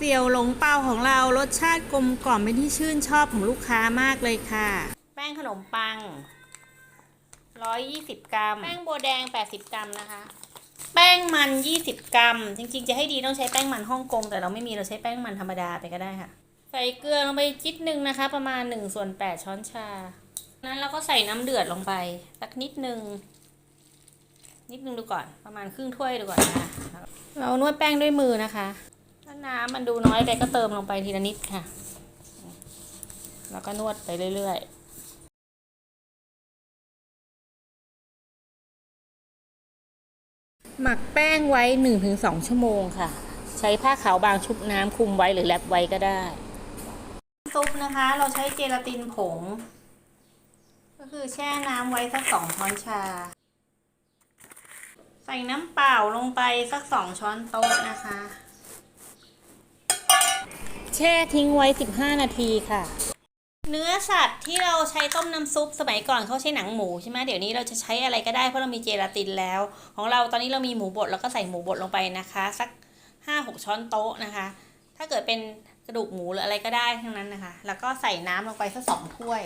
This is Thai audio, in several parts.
เสี่ยวหลงเปาของเรารสชาติกลมกล่อมเป็นที่ชื่นชอบของลูกค้ามากเลยค่ะ แป้งขนมปัง 120 กรัม แป้งโบวแดง 80 กรัมนะคะ แป้งมัน 20 กรัม จริงๆ จะให้ดีต้องใช้แป้งมันฮ่องกง แต่เราไม่มีเราใช้แป้งมันธรรมดาไปก็ได้ค่ะ ใส่เกลือลงไปจิดหนึ่งนะคะ ประมาณ1ส่วน8ช้อนชา นั้นเราก็ใส่น้ำเดือดลงไปสักนิดนึงนิดนึงดูก่อนประมาณครึ่งถ้วยดูก่อนนะคะเรานวดแป้งด้วยมือนะคะถ้า น้ำมันดูน้อยไปก็เติมลงไปทีละนิดค่ะ แล้วก็นวดไปเรื่อยๆหมักแป้งไว้ 1-2 ชั่วโมงค่ะ ใช้ผ้าขาวบางชุบน้ำคลุมไว้หรือแรปไว้ก็ได้ ซุปนะคะ เราใช้เจลาตินผง ก็คือแช่น้ำไว้สักสองช้อนชา ใส่น้ำเปล่าลงไปสักสองช้อนโต๊ะนะคะ แช่ทิ้งไว้ 15 นาทีค่ะ เนื้อสัตว์ที่เราใช้ต้มน้ำซุปสมัยก่อนเขาใช้หนังหมูใช่ไหมเดี๋ยวนี้เราจะใช้อะไรก็ได้เพราะเรามีเจลาตินแล้ว ของเราตอนนี้เรามีหมูบดแล้วก็ใส่หมูบดลงไปนะคะ สัก 5-6 ช้อนโต๊ะนะคะ ถ้าเกิดเป็นกระดูกหมูหรืออะไรก็ได้ทั้งนั้นนะคะ แล้วก็ใส่น้ำลงไปสักสองถ้วย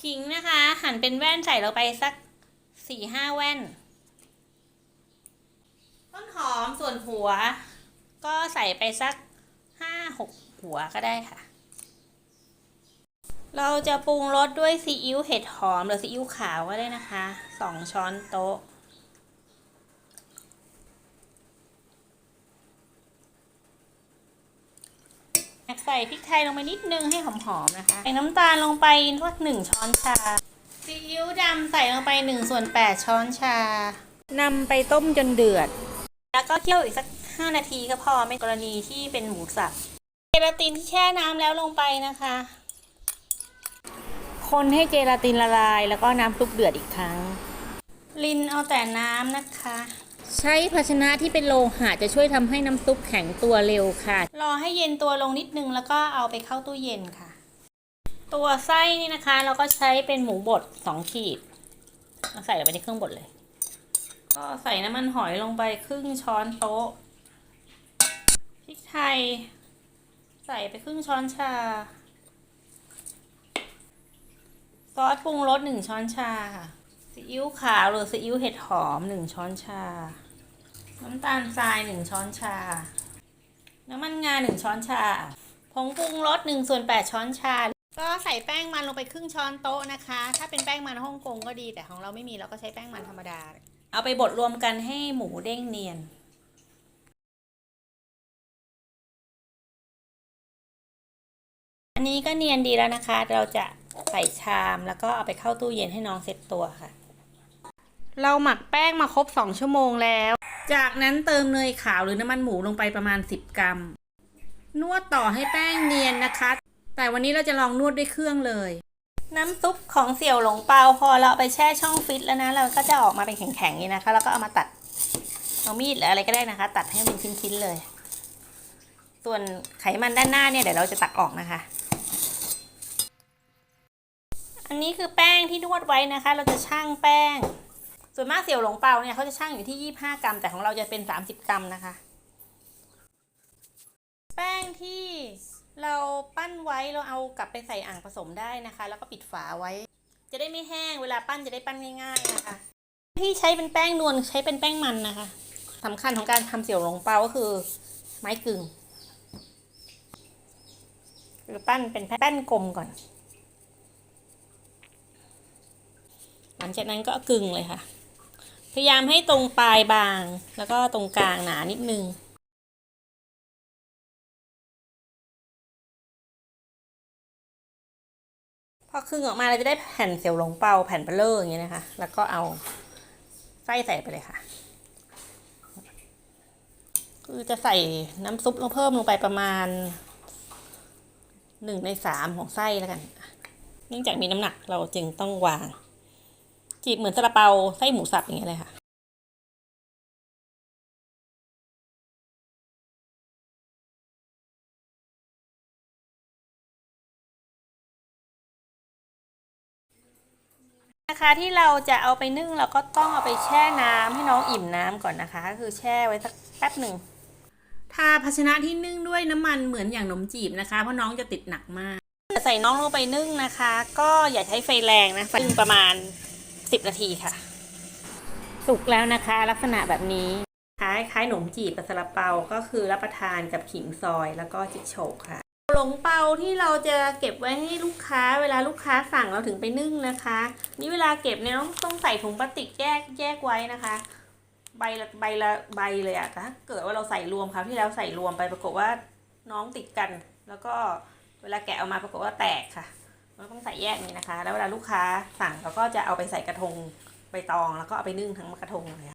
ขิงนะคะ หั่นเป็นแว่นใส่ลงไปสักสี่ห้าแว่น ต้นหอมส่วนหัว ก็ใส่ไปสักห้าหกหัวก็ได้ค่ะ เราจะปรุงรสด้วยซีอิ๊วเห็ดหอมหรือซีอิ๊วขาวก็ได้นะคะสองช้อนโต๊ะใส่พริกไทยลงไปนิดนึงให้หอมๆนะคะ ใส่น้ำตาลลงไปสักหนึ่งช้อนชา ซีอิ๊วดำใส่ลงไปหนึ่งส่วนแปดช้อนชานำไปต้มจนเดือด แล้วก็เคี่ยวอีกสัก ห้านาทีก็พอไม่กรณีที่เป็นหมูสับเจลาตินที่แช่น้ำแล้วลงไปนะคะ คนให้เจลาตินละลาย แล้วก็น้ำซุปเดือดอีกครั้ง ลินเอาแต่น้ำนะคะ ใช้ภาชนะที่เป็นโลหะจะช่วยทำให้น้ำซุปแข็งตัวเร็วค่ะ รอให้เย็นตัวลงนิดนึงแล้วก็เอาไปเข้าตู้เย็นค่ะ ตัวไส้นี่นะคะ เราก็ใช้เป็นหมูบดสองขีดเอาใส่ลงไปในเครื่องบดเลย ก็ใส่น้ำมันหอยลงไปครึ่งช้อนโต๊ะ ริกไทย ใส่ไปครึ่งช้อนชา ซอสปรุงรสหนึ่งช้อนชาค่ะซีอิ๊วขาวหรือซีอิ๊วเห็ดหอมหนึ่งช้อนชา น้ำตาลทรายหนึ่งช้อนชา น้ำมันงาหนึ่งช้อนชา ผงปรุงรสหนึ่งส่วนแปดช้อนชา ก็ใส่แป้งมันลงไปครึ่งช้อนโต๊ะนะคะ ถ้าเป็นแป้งมันฮ่องกงก็ดีแต่ของเราไม่มีเราก็ใช้แป้งมันธรรมดา เอาไปบดรวมกันให้หมูเด้งเนียน นนี้ก็เนียนดีแล้วนะคะ เราจะใส่ชามแล้วก็เอาไปเข้าตู้เย็นให้น้องเซ็ตตัวค่ะ เราหมักแป้งมาครบ 2 ชั่วโมงแล้ว จากนั้นเติมเนยขาวหรือน้ำมันหมูลงไปประมาณ 10 กรัม นวดต่อให้แป้งเนียนนะคะ แต่วันนี้เราจะลองนวดด้วยเครื่องเลย น้ำซุปของเสี่ยวหลงเปาพอเราเอาไปแช่ช่องฟิตแล้วนะ เราก็จะออกมาเป็นแข็งๆอย่างนี้นะคะ แล้วก็เอามาตัดเอามีดหรืออะไรก็ได้นะคะ ตัดให้เป็นชิ้นๆเลย ส่วนไขมันด้านหน้าเนี่ยเดี๋ยวเราจะตักออกนะคะ อันนี้คือแป้งที่นวดไว้นะคะ เราจะชั่งแป้ง ส่วนมากเสี่ยวหลงเปาเนี่ยเขาจะชั่งอยู่ที่ 25 กรัม แต่ของเราจะเป็น 30 กรัมนะคะ แป้งที่เราปั้นไว้เราเอากลับไปใส่อ่างผสมได้นะคะ แล้วก็ปิดฝาไว้ จะได้ไม่แห้ง เวลาปั้นจะได้ปั้นง่าย ๆ นะคะ ที่ใช้เป็นแป้งนวลใช้เป็นแป้งมันนะคะสำคัญของการทำเสี่ยวหลงเปาก็คือ ไม้กึ่งคือปั้นเป็นแป้นกลมก่อน หลังจากนั้นก็กึ่งเลยค่ะ พยายามให้ตรงปลายบาง แล้วก็ตรงกลางหนานิดนึงพอครึ่งออกมาเราจะได้แผ่นเสี่ยวหลงเปาแผ่นเบลเลอร์อย่างเงี้ยนะคะ แล้วก็เอาไส้ใส่ไปเลยค่ะ คือจะใส่น้ำซุปลงเพิ่มลงไปประมาณหนึ่งในสามของไส้แล้วกัน เนื่องจากมีน้ำหนักเราจึงต้องวาง จีบเหมือนซาลาเปาไส้หมูสับอย่างเงี้ยเลยค่ะนะคะที่เราจะเอาไปนึ่งเราก็ต้องเอาไปแช่น้ำให้น้องอิ่มน้ำก่อนนะคะ ก็คือแช่ไว้สักแป๊บหนึ่งทาภาชนะที่นึ่งด้วยน้ำมันเหมือนอย่างขนมจีบนะคะ เพราะน้องจะติดหนักมากใส่น้องลงไปนึ่งนะคะ ก็อย่าใช้ไฟแรงนะไฟนึ่งประมาณ 10 นาทีค่ะ สุกแล้วนะคะ ลักษณะแบบนี้คล้ายคล้ายขนมจีบกับซาลาเปาก็คือรับประทานกับขิงซอยแล้วก็จิกโฉกค่ะหลงเปาที่เราจะเก็บไว้ให้ลูกค้า เวลาลูกค้าสั่งเราถึงไปนึ่งนะคะ นี่เวลาเก็บเนี่ยต้องใส่ถุงพลาสติกแยกแยกไว้นะคะ ใบละใบละใบเลยอะถ้าเกิดว่าเราใส่รวมคราวที่แล้วใส่รวมไปปรากฏว่าน้องติดกัน แล้วก็เวลาแกะออกมาปรากฏว่าแตกค่ะ เราต้องใส่แยกนี้นะคะ แล้วเวลาลูกค้าสั่งเราก็จะเอาไปใส่กระทงใบตองแล้วก็เอาไปนึ่งทั้งกระทงเลย